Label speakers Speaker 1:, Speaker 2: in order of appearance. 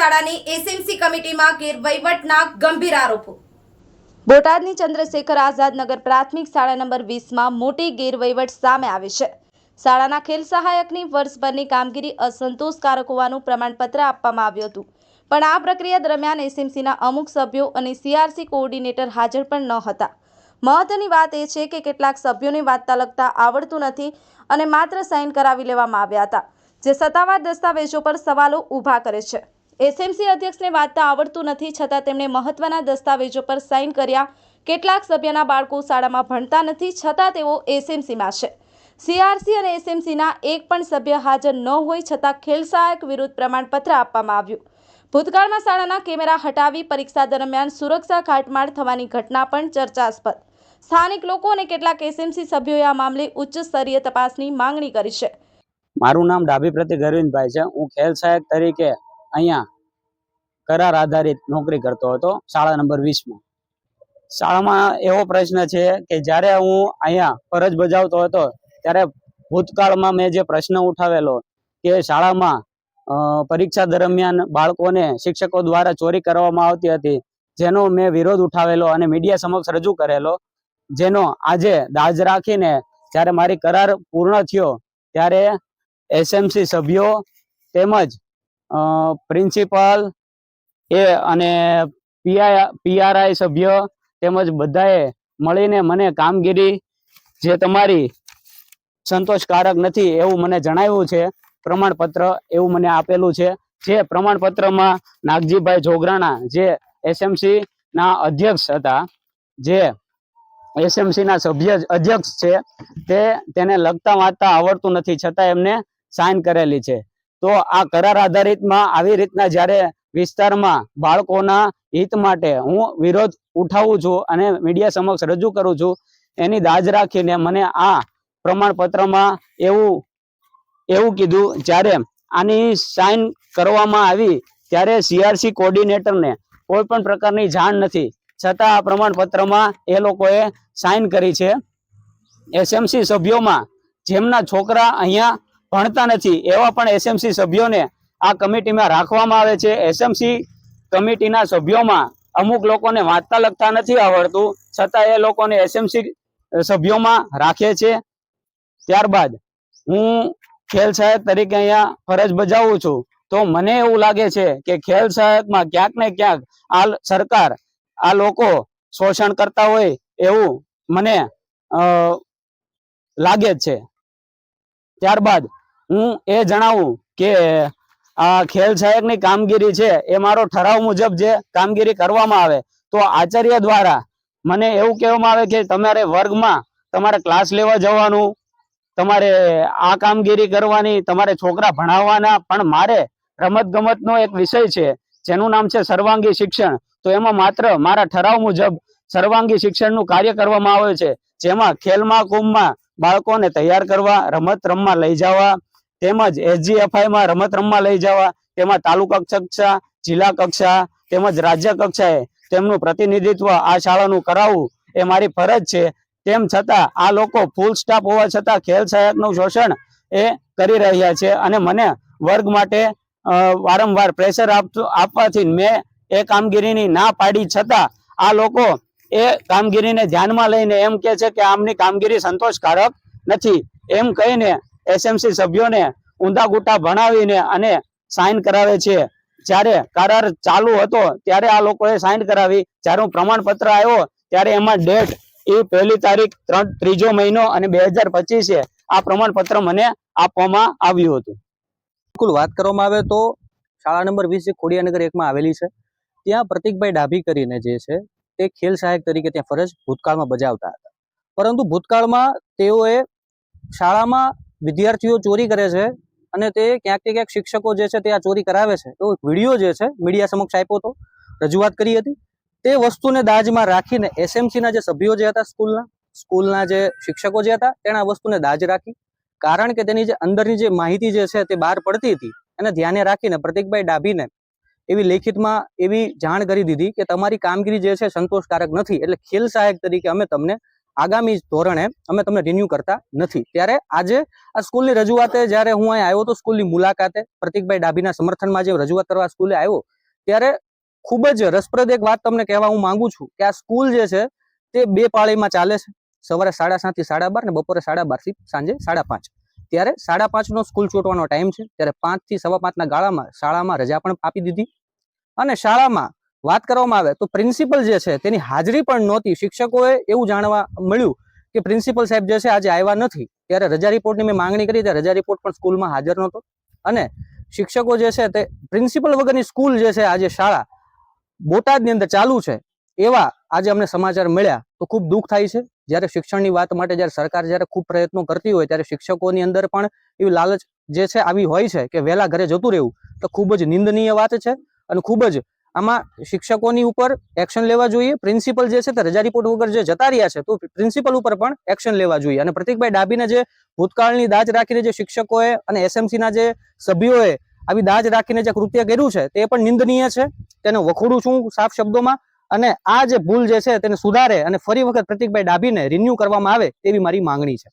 Speaker 1: શાળાની એસએમસી કમિટીમાં ગેરવહીવટના ગંભીર આરોપો.
Speaker 2: બોટાદની ચંદ્રશેખર આઝાદ નગર પ્રાથમિક શાળા નંબર વીસમાં મોટી ગેરવહીવટ સામે આવી છે. શાળાના ખેલ સહાયકની વર્ષભરની કામગીરી અસંતોષકારક હોવાનું પ્રમાણપત્ર આપવામાં આવ્યું હતું. પણ આ પ્રક્રિયા દરમિયાન એસએમસીના અમુક સભ્યો અને સીઆરસી કોઓર્ડિનેટર હાજર પણ ન હતા. મહત્વની વાત એ છે કે કેટલાક સભ્યોને વાંચતા લખતા આવડતું નથી અને માત્ર સાઇન કરાવી લેવામાં આવ્યા હતા, જે સત્તાવાર દસ્તાવેજો પર સવાલો ઊભા કરે છે. એસએમસી અધ્યક્ષને વાંચતા આવડતું નથી, છતાં તેમણે મહત્વના દસ્તાવેજો પર સાઇન કર્યા. કેટલાક સભ્યના બાળકો શાળામાં ભણતા નથી, છતાં તેઓ એસએમસીમાં છે. સીઆરસી અને એસએમસીના એક પણ સભ્ય હાજર ન હોય, છતાં ખેલ સહાયક વિરુદ્ધ પ્રમાણપત્ર આપવામાં આવ્યું. ભૂતકાળમાં શાળાના કેમેરા હટાવી પરીક્ષા દરમિયાન સુરક્ષા ઘાટમાળ થવાની ઘટના પણ ચર્ચાસ્પદ. સ્થાનિક લોકો અને કેટલાક એસએમસી સભ્યોએ આ મામલે ઉચ્ચ સ્તરીય તપાસની માંગણી કરી છે.
Speaker 3: મારું નામ ડાભી પ્રતિક અરવિંદભાઈ છે. હું ખેલ સહાયક તરીકે અહીંયા કરાર આધારિત નોકરી કરતો હતો, શાળા નંબર વીસમાં. શાળામાં એવો પ્રશ્ન છે કે જ્યારે હું અહીંયા ફરજ બજાવતો હતો, ત્યારે ભૂતકાળમાં મેં જે પ્રશ્ન ઉઠાવેલો કે શાળામાં પરીક્ષા દરમિયાન બાળકોને શિક્ષકો દ્વારા ચોરી કરવામાં આવતી હતી, જેનો મેં વિરોધ ઉઠાવેલો અને મીડિયા સમક્ષ રજૂ કરેલો, જેનો આજે દાજ રાખીને જ્યારે મારી કરાર પૂર્ણ થયો, ત્યારે એસએમસી સભ્યો તેમજ પ્રિન્સિપાલ એ અને પીઆઈ પીઆરઆઈ સભ્ય તેમજ બધાએ મળીને મને કામગીરી જે તમારી સંતોષકારક નથી એવું મને જણાવ્યું છે, પ્રમાણપત્ર એવું મને આપેલું છે. જે પ્રમાણપત્રમાં નાગજીભાઈ જોગરાણા જે એસએમસી ના અધ્યક્ષ હતા, જે એસએમસી ના સભ્ય અધ્યક્ષ છે, તે તેને લગતા વાંચતા આવડતું નથી, છતાં એમને સાઇન કરેલી છે. તો આ કરાર આધારિતમાં આવી રીતના જ્યારે વિસ્તારમાં બાળકોના હિત માટે હું વિરોધ ઉઠાવું છું અને મીડિયા સમક્ષ રજૂ કરું છું, એની દાજ રાખીને મને આ પ્રમાણપત્રમાં એવું એવું કીધું, જ્યારે આની સાઇન કરવામાં આવી, ત્યારે સીઆરસી કોર્ડિનેટરને કોઈ પણ પ્રકારની જાણ નથી. છતાં આ પ્રમાણપત્રમાં એ લોકોએ સાઇન કરી છે. એસએમસી સભ્યોમાં જેમના છોકરા અહીંયા ભણતા નથી. એવા પણ એસએમસી સભ્યોને આ કમિટીમાં રાખવામાં આવે છે. એસએમસી કમિટીના સભ્યોમાં અમુક લોકોને વાંચતા લખતા નથી આવડતું. છતાં એ લોકોને એસએમસી સભ્યોમાં રાખે છે. ત્યારબાદ હું ખેલ સહાયક તરીકે અહીંયા ફરજ બજાવું છું. તો મને એવું લાગે છે કે ખેલ સહાયકમાં ક્યાંક ને ક્યાંક આ સરકાર આ લોકો શોષણ કરતા હોય એવું મને લાગે છે. ત્યારબાદ હું એ જણાવું કે, આ ખેલ સહાયકની કામગીરી છે એ મારો ઠરાવ મુજબ જે કામગીરી કરવામાં આવે, તો આચાર્ય દ્વારા મને એવું કહેવામાં આવે કે તમારે વર્ગમાં તમારે ક્લાસ લેવા જવાનું, તમારે આ કામગીરી કરવાની, તમારે છોકરા ભણાવવાના, પણ મારે રમત ગમતનો એક વિષય છે, જેનું નામ છે સર્વાંગી શિક્ષણ. તો એમાં માત્ર મારા ઠરાવ મુજબ સર્વાંગી શિક્ષણનું કાર્ય કરવામાં આવે છે, જેમાં ખેલ મહાકુંભમાં બાળકોને તૈયાર કરવા, રમત રમવા લઈ જવા તેમજ SGFI માં રમત રમવા લઈ જવા તેમાં તાલુકા કક્ષા, જિલ્લા કક્ષા, તેમજ રાજ્ય કક્ષાએ તેમનું પ્રતિનિધિત્વ આ શાળાનું કરાવવું એ મારી ફરજ છે. તેમ છતાં આ લોકો ફૂલ સ્ટાફ હોવા છતાં ખેલ સહાયકનું શોષણ એ કરી રહ્યા છે અને મને વર્ગ માટે વારંવાર પ્રેશર આપવાથી મેં એ કામગીરીની ના પાડી છતાં આ લોકો એ કામગીરીને ધ્યાનમાં લઈને એમ કે છે કે આમની કામગીરી સંતોષકારક નથી. એમ કહીને એસએમસી સભ્યોને ઊંધા ગુટા ભણાવીને અને સાઇન કરાવે છે. જ્યારે કરાર ચાલુ હતો ત્યારે આ લોકોએ સાઇન કરાવી. જ્યારે હું પ્રમાણપત્ર આવ્યો ત્યારે એમાં ડેટ એ પહેલી તારીખ ત્રણ, ત્રીજો મહિનો અને બે હજાર પચીસે આ પ્રમાણપત્ર મને આપવામાં આવ્યું હતું.
Speaker 4: બિલકુલ વાત કરવામાં આવે તો શાળા નંબર વીસ જે ખોડિયાનગર એકમાં આવેલી છે. ત્યાં પ્રતિકભાઈ ડાભી કરીને જે છે તે ખેલ સહાયક તરીકે ત્યાં ફરજ ભૂતકાળમાં બજાવતા હતા. પરંતુ ભૂતકાળમાં તેઓએ શાળામાં વિદ્યાર્થીઓ ચોરી કરે છે અને તે ક્યાંક કે ક્યાંક શિક્ષકો જે છે તે આ ચોરી કરાવે છે. એવો વીડિયો જે છે, મીડિયા સમક્ષ આપ્યો હતો, રજૂઆત કરી હતી. તે વસ્તુને દાજમાં રાખીને એસએમસીના જે સભ્યો જે હતા સ્કૂલના સ્કૂલના જે શિક્ષકો જે હતા, તેણે આ વસ્તુને દાજ રાખી. કારણ કે તેની જે અંદરની જે માહિતી જે છે તે બહાર પડતી હતી, એને ધ્યાને રાખીને પ્રતિકભાઈ ડાભીને એવી લેખિતમાં એવી જાણ કરી દીધી કે તમારી કામગીરી જે છે સંતોષકારક નથી. એટલે ખેલ સહાયક તરીકે અમે તમને આગામી ધોરણે અમે તમને રિન્યુ કરતા નથી. ત્યારે આજે આ સ્કૂલની રજૂઆતે જ્યારે હું અહીં આવ્યો હતો સ્કૂલની મુલાકાતે પ્રતિકભાઈ ડાભીના સમર્થનમાં જે રજૂઆત કરવા સ્કૂલે આવ્યો, ત્યારે ખૂબ જ રસપ્રદ એક વાત તમને કહેવા હું માંગુ છું કે આ સ્કૂલ જે છે તે બે પાળીમાં ચાલે છે. સવારે સાડા સાતથી સાડા બાર ને બપોરે સાડા બારથી સાંજે સાડા પાંચ. ત્યારે સાડા પાંચનો સ્કૂલ છૂટવાનો ટાઈમ છે. ત્યારે પાંચથી સવા પાંચના ગાળામાં શાળામાં રજા પણ આપી દીધી. અને શાળામાં વાત કરવામાં આવે તો પ્રિન્સિપલ જે છે તેની હાજરી પણ નહોતી. શિક્ષકોએ એવું જાણવા મળ્યું કે પ્રિન્સિપલ સાહેબ જે છે આજે આવ્યા નથી. ત્યારે રજા રિપોર્ટની મેં માંગણી કરી ત્યારે રજા રિપોર્ટ પણ સ્કૂલમાં હાજર નહોતો. અને શિક્ષકો જે છે તે પ્રિન્સિપલ વગરની સ્કૂલ જે છે આજે શાળા બોટાદની અંદર ચાલુ છે. એવા આજે અમને સમાચાર મળ્યા. તો ખૂબ દુઃખ થાય છે. જ્યારે શિક્ષણની વાત માટે જ્યારે સરકાર જ્યારે ખૂબ પ્રયત્નો કરતી હોય ત્યારે શિક્ષકોની અંદર પણ એવી લાલચ જે છે આવી હોય છે કે વહેલા ઘરે જતું રહેવું. તો ખૂબ જ નિંદનીય વાત છે અને ખૂબ જ આમાં શિક્ષકોની ઉપર એક્શન લેવા જોઈએ. પ્રિન્સિપલ જે છે તે રજા રિપોર્ટ વગર જે જતા રહ્યા છે, તો પ્રિન્સિપલ ઉપર પણ એક્શન લેવા જોઈએ. અને પ્રતિકભાઈ ડાભીને જે ભૂતકાળની દાજ રાખીને જે શિક્ષકોએ અને એસએમસીના જે સભ્યોએ આવી દાજ રાખીને જે કૃત્ય કર્યું છે, તે પણ નિંદનીય છે. તેને વખોડું છું સાફ શબ્દોમાં. અને આ જે ભૂલ જે છે, તેને સુધારે અને ફરી વખત પ્રતિકભાઈ ડાભીને રિન્યુ કરવામાં આવે તેવી મારી માંગણી છે.